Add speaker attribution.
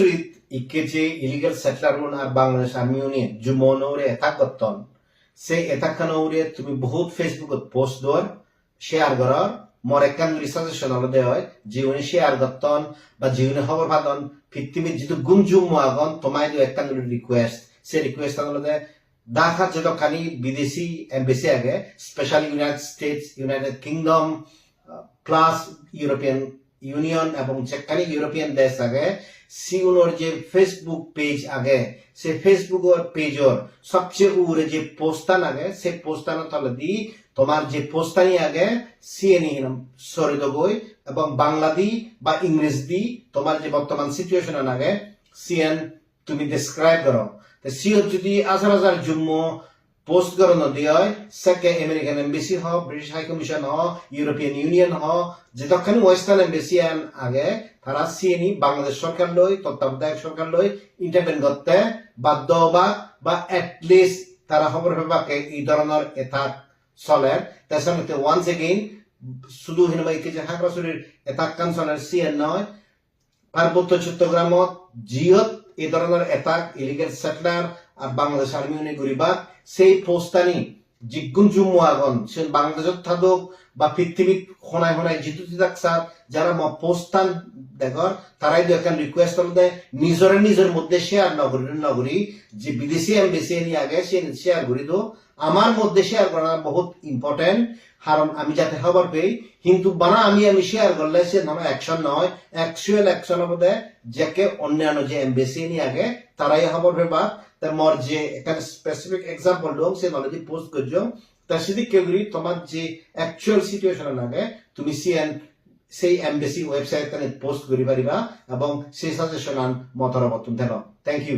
Speaker 1: হাকাসুরিত ইকেজে illegal settler আর Bangladesh army উনি জুমনরে এথাক গত্তন সে এথাকানৌরে তুমি বহুত ফেসবুকত পোস্ট দর শেয়ার করার মর একখান রিসার্চেশন হলো দেওয়া হয়। জীবনে শেয়ার গত্তন বা জীবনে খবর পাতন, পৃথিবীর যেহেতু গুমজুম আগন, তোমায় দিও একখান রিকোয়েস্ট সে রিকোয়েস্ট হলো দে বিদেশি এম্বাসি আগে specially United States United Kingdom plus European Union এবং যেখানে ইউরোপিয়ান দেশ আগে সিউনোর যে ফেসবুক পেজ আগে, সে ফেসবুকের পেজর সবচেয়ে উপরে যে পোস্টান আগে, সে পোস্টানের তলে দি তোমার যে পোস্টানি আগে সিএনই সরিদ গই এবং বাংলা দি বা ইংরেজ দি, তোমার যে বর্তমান সিচুয়েশন আগে সিএন তুমি ডিসক্রাইব করো। সিও যদি হাজার হাজার জুম্ম পোস্ট করো নদী হয় সেকে আমেরিকান এম্বাসি হ ব্রিটিশ হাই কমিশন হ ইউরোপিয়ান ইউনিয়ন হ যেতক্ষণ ওয়েস্টার্ন এম্বাসি আগে, তারা সিএনি বাংলাদেশ সরকার লই তত্ত্বাবধায়ক সরকার লই ইন্টারভেন করতে বাধ্য হবা বা এটলিস্ট তারা খবর পাবাকে এই ধরনের এটা চলে। তাছাড়া ওয়ান্স এগেইন শুধু হিনবাই যে হাকরাসুরির এটা কাঞ্চনের সিএন নয়। পার্বত্য চট্টগ্রামত জিয়ত এই ধরনের এটাক ইলিগেল সেটলার আর বাংলাদেশ আর্মি উনি গরিবা সেই পোস্টানি জিগুন জুম্মু আগন সে বাংলাদেশত থাকুক বা পৃথিবীত খনায় খনায় জিতু থাকসার, যারা ম দেখর, তারাই দু একটা রিকোয়েস্ট করলে নিজরে নিজের মধ্যে শেয়ার নগরী নগরী যে বিদেশি এমবেসি এনি আগে সে শেয়ার করি দো আমার মধ্যে শেয়ার করা বহুত ইম্পর্টেন্ট কারণ আমি যাতে খবর পেই, কিন্তু বানা আমি আমি শেয়ার করলে সে নামে অ্যাকশন নয় অ্যাকচুয়াল অ্যাকশন মধ্যে যাকে অন্যান্য যে এমবেসি নি আগে, তারাই খবর পেবা। তা মোর যে এখানে স্পেসিফিক এক্সাম্পল দম সে নলেজ পোস্ট করছ, তা সেদিক কেউরি তোমার যে অ্যাকচুয়াল সিচুয়েশন আগে, তুমি সিএন এমবেসি ওয়েবসাইট পোস্ট করি পারিবা এবং সেই সাজেশন আন মতামত বর্তন থেন থ্যাংক ইউ